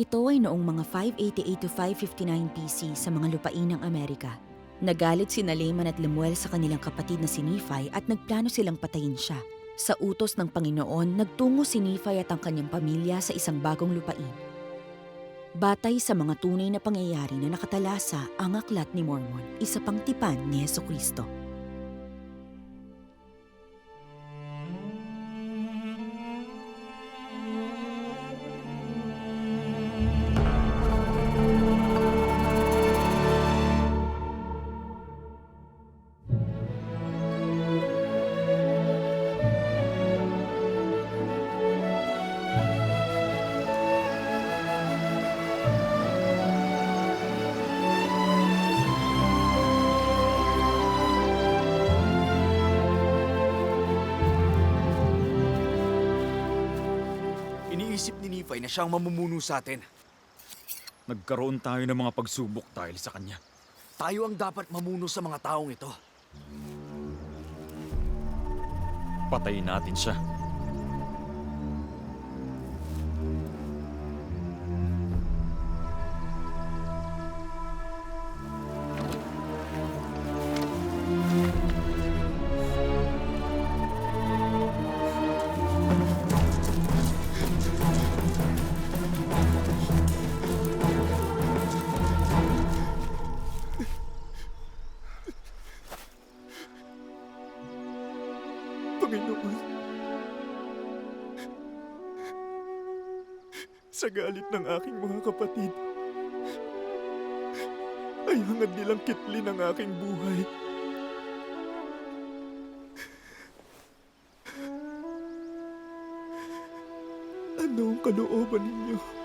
Ito ay noong mga 588 to 559 BC sa mga lupain ng Amerika. Nagalit si Naaman at Lemuel sa kanilang kapatid na si Nephi at nagplano silang patayin siya. Sa utos ng Panginoon, nagtungo si Nephi at ang kanyang pamilya sa isang bagong lupain. Batay sa mga tunay na pangyayari na nakatalasa ang aklat ni Mormon, isa pang tipan ni Yeso Kristo. Iniisip ni Nephi na siyang mamumuno sa atin. Nagkaroon tayo ng mga pagsubok dahil sa kanya. Tayo ang dapat mamuno sa mga taong ito. Patayin natin siya. Sa galit ng aking mga kapatid, ay hangad nilang kitlin ang aking buhay. Ano ang kalooban ninyo?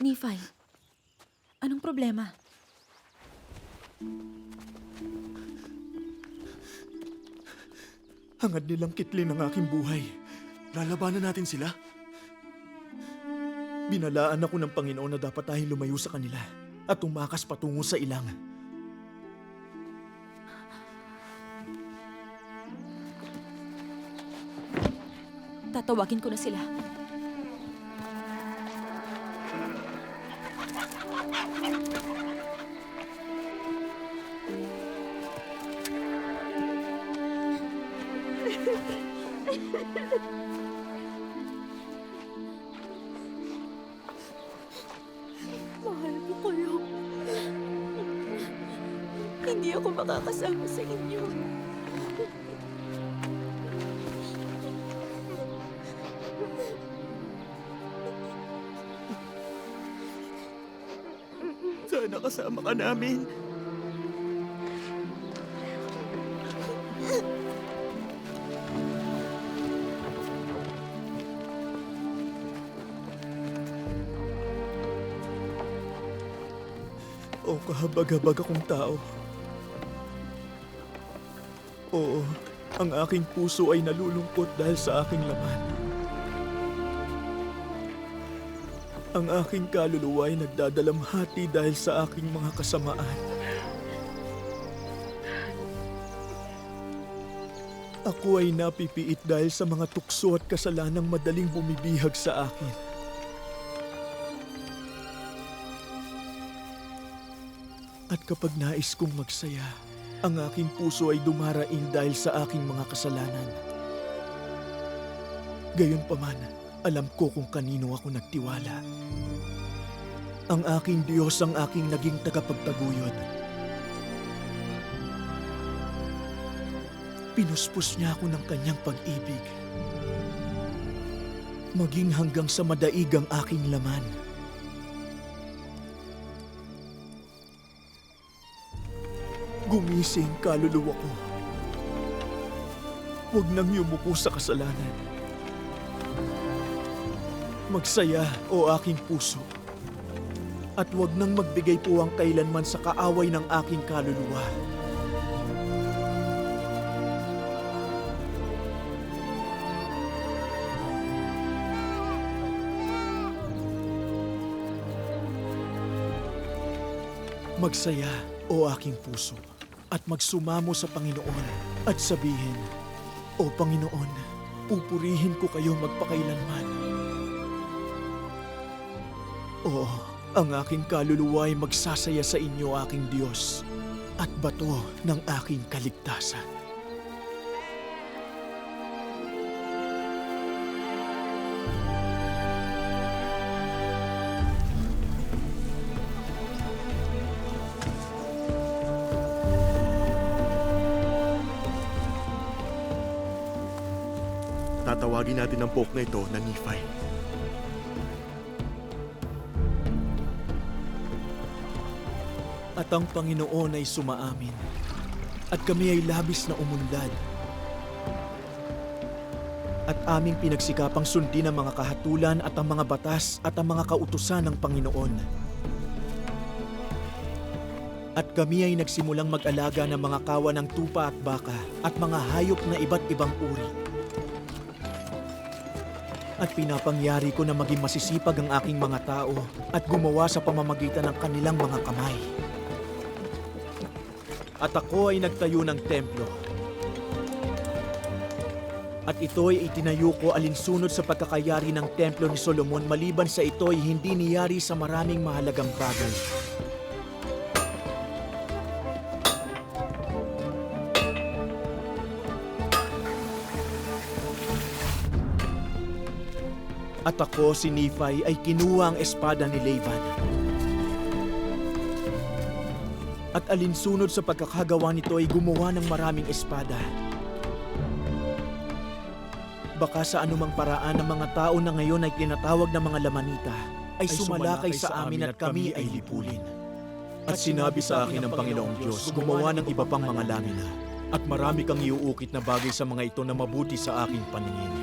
Nephi, anong problema? Hangad nilang kitlin ang aking buhay. Lalabanan natin sila. Binalaan ako ng Panginoon na dapat tayong lumayo sa kanila at tumakas patungo sa ilang. Tatawagin ko na sila. Mahal ko kayo. Hindi ako makakasama sa inyo. Kasama ka namin. O kahabag-habag akong tao. Oo, ang aking puso ay nalulungkot dahil sa aking laman. Ang aking kaluluwa ay nagdadalamhati dahil sa aking mga kasamaan. Ako ay napipiit dahil sa mga tukso at kasalanang madaling bumibihag sa akin. At kapag nais kong magsaya, ang aking puso ay dumaraing dahil sa aking mga kasalanan. Gayunpaman, alam ko kung kanino ako nagtiwala. Ang aking Diyos ang aking naging tagapagtaguyod. Pinuspos niya ako ng kanyang pag-ibig. Maging hanggang sa madaig ang aking laman. Gumising kaluluwa ko. Huwag nang yumuko sa kasalanan. Magsaya o aking puso. At huwag nang magbigay puwang kailanman sa kaaway ng aking kaluluwa. Magsaya o aking puso at magsumamo sa Panginoon at sabihin, O Panginoon, pupurihin ko kayo magpakailanman. Oo, ang aking kaluluwa ay magsasaya sa inyo, aking Diyos, at bato ng aking kaligtasan. Tatawagin natin ang poke na ito na Nephi. At ang Panginoon ay sumaamin. At kami ay labis na umunlad. At aming pinagsikapang sundin ang mga kahatulan at ang mga batas at ang mga kautusan ng Panginoon. At kami ay nagsimulang mag-alaga ng mga kawa ng tupa at baka at mga hayop na iba't ibang uri. At pinapangyari ko na maging masisipag ang aking mga tao at gumawa sa pamamagitan ng kanilang mga kamay. At ako ay nagtayo ng templo. At ito ay itinayo ko alinsunod sa pagkakayari ng templo ni Solomon maliban sa ito ay hindi niyari sa maraming mahalagang bagay. At ako, si Nephi, ay kinuha ang espada ni Laban. At alinsunod sa pagkakagawa nito ay gumawa ng maraming espada. Baka sa anumang paraan ng mga tao na ngayon ay tinatawag ng mga lamanita ay, sumalakay sa amin at kami ay lipulin. At sinabi sa akin ng Panginoong Diyos, gumawa ng iba pang mga lamina. At marami kang iuukit na bagay sa mga ito na mabuti sa aking paningin.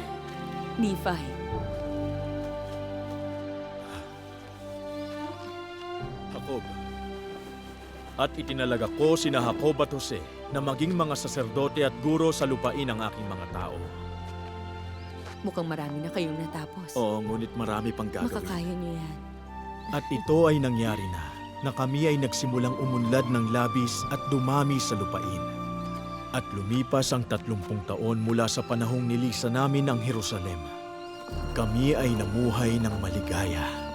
Nephi, Jacob. At itinalaga ko sina Jacob at Jose na maging mga saserdote at guro sa lupain ng aking mga tao. mukhang marami na kayong natapos. Oo, ngunit marami pang gagawin. Makakaya niyo yan. At ito ay nangyari na, na kami ay nagsimulang umunlad ng labis at dumami sa lupain. At lumipas ang tatlumpung taon mula sa panahong nilisa namin ang Jerusalem. Kami ay namuhay ng maligaya.